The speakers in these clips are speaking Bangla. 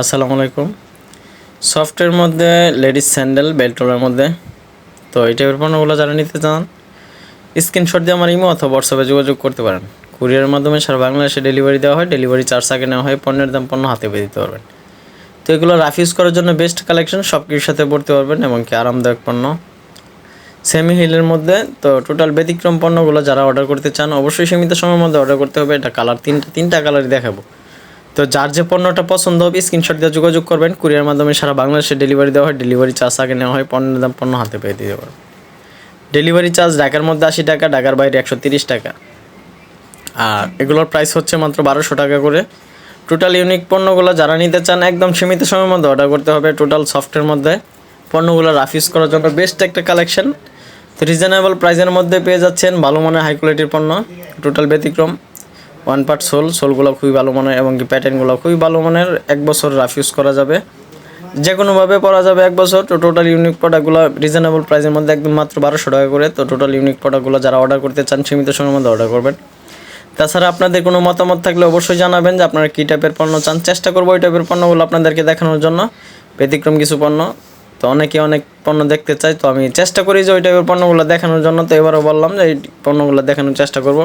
আসসালামু আলাইকুম। সফটের মধ্যে লেডিস স্যান্ডেল বেল্টলের মধ্যে। তো এই টাইপের পণ্যগুলো যারা নিতে চান, স্ক্রিনশট দিয়ে আমার ইমো অথবা হোয়াটসঅ্যাপে যোগাযোগ করতে পারেন। কুরিয়ারের মাধ্যমে সারা বাংলাদেশে ডেলিভারি দেওয়া হয়, ডেলিভারি চার্জ আগে নেওয়া হয়, পণ্যের দাম পণ্য হাতে পেয়ে দিতে পারবেন। তো এগুলো রাফ ইউজ করার জন্য বেস্ট কালেকশন সব কিছুর সাথে পড়তে পারবেন এবং কি আরামদায়ক পণ্য। সেমি হিলের মধ্যে তো টোটাল ব্যতিক্রম পণ্যগুলো যারা অর্ডার করতে চান, অবশ্যই সীমিত সময়ের মধ্যে অর্ডার করতে হবে। এটা কালার তিনটা তিনটা কালারই দেখাবো। তো যার যে পণ্যটা পছন্দ হবে স্ক্রিনশট দিয়ে যোগাযোগ করবেন। কুরিয়ার মাধ্যমে সারা বাংলাদেশে ডেলিভারি দেওয়া হয় ডেলিভারি চার্জ আগে নেওয়া হয়, পণ্যের দাম পণ্য হাতে পেয়ে দিতে পারবেন ডেলিভারি চার্জ ঢাকার মধ্যে আশি টাকা, ঢাকার বাইরে একশো তিরিশ টাকা। আর এগুলোর প্রাইস হচ্ছে মাত্র বারোশো টাকা করে। টোটাল ইউনিক পণ্যগুলো যারা নিতে চান, একদম সীমিত সময়ের মধ্যে অর্ডার করতে হবে। টোটাল সফটের মধ্যে পণ্যগুলো রাফ ইউজ করার জন্য বেস্ট একটা কালেকশন তো রিজনেবল প্রাইসের মধ্যে পেয়ে যাচ্ছেন ভালো মানের হাই কোয়ালিটির পণ্য। টোটাল ব্যতিক্রম। ওয়ান পার্ট সোল সোলগুলো খুবই ভালো মানের এবং কি প্যাটার্নগুলো খুবই ভালো মানের। এক বছর রাফ ইউজ করা যাবে। যে কোনোভাবে পরা যাবে এক বছর। তো টোটাল ইউনিক প্রোডাক্টগুলো রিজনেবল প্রাইসের মধ্যে একদম মাত্র বারোশো টাকা করে। তো টোটাল ইউনিক প্রোডাক্টগুলো যারা অর্ডার করতে চান, সীমিত সময়ের মধ্যে অর্ডার করবেন। তাছাড়া আপনাদের কোনো মতামত থাকলে অবশ্যই জানাবেন যে আপনারা কী টাইপের পণ্য চান। চেষ্টা করব ওই টাইপের পণ্যগুলো আপনাদেরকে দেখানোর জন্য। ব্যতিক্রম কিছু পণ্য। তো অনেকে অনেক পণ্য দেখতে চায়। তো আমি চেষ্টা করি যে ওই টাইপের পণ্যগুলো দেখানোর জন্য। তো এবারও বললাম যে এই পণ্যগুলো দেখানোর চেষ্টা করব।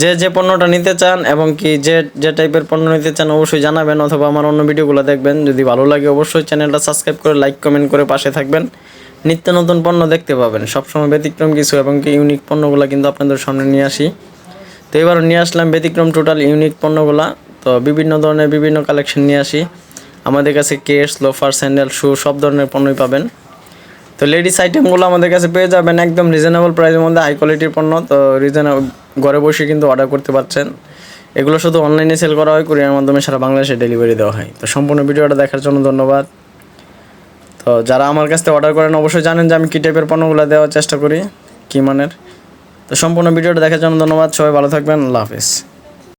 যে যে পণ্যটা নিতে চান এবং কি যে যে টাইপের পণ্য নিতে চান অবশ্যই জানাবেন অথবা আমার অন্য ভিডিওগুলো দেখবেন। যদি ভালো লাগে অবশ্যই চ্যানেলটা সাবস্ক্রাইব করে লাইক কমেন্ট করে পাশে থাকবেন। নিত্য নতুন পণ্য দেখতে পাবেন। সবসময় ব্যতিক্রম কিছু এবং কি ইউনিক পণ্যগুলো কিন্তু আপনাদের সামনে নিয়ে আসি। তো এবার নিয়ে আসলাম ব্যতিক্রম টোটাল ইউনিক পণ্যগুলা। তো বিভিন্ন ধরনের বিভিন্ন কালেকশন নিয়ে আসি। আমাদের কাছে কেস লোফার স্যান্ডেল শু সব ধরনের পণ্যই পাবেন। তো লেডিস আইটেমগুলো আমাদের কাছে পেয়ে যাবেন একদম রিজনেবল প্রাইসের মধ্যে হাই কোয়ালিটির পণ্য। তো রিজনেবল ঘরে বসে কিন্তু অর্ডার করতে পারছেন। এগুলো শুধু অনলাইনে সেল করা হয় কুরিয়ার মাধ্যমে সারা বাংলাদেশে ডেলিভারি দেওয়া হয়। তো সম্পূর্ণ ভিডিওটা দেখার জন্য ধন্যবাদ। তো যারা আমার কাছ থেকে অর্ডার করেন, অবশ্যই জানেন যে আমি কী টাইপের পণ্যগুলো দেওয়ার চেষ্টা করি, কী মানের। তো সম্পূর্ণ ভিডিওটা দেখার জন্য ধন্যবাদ। সবাই ভালো থাকবেন। আল্লাহ হাফিজ।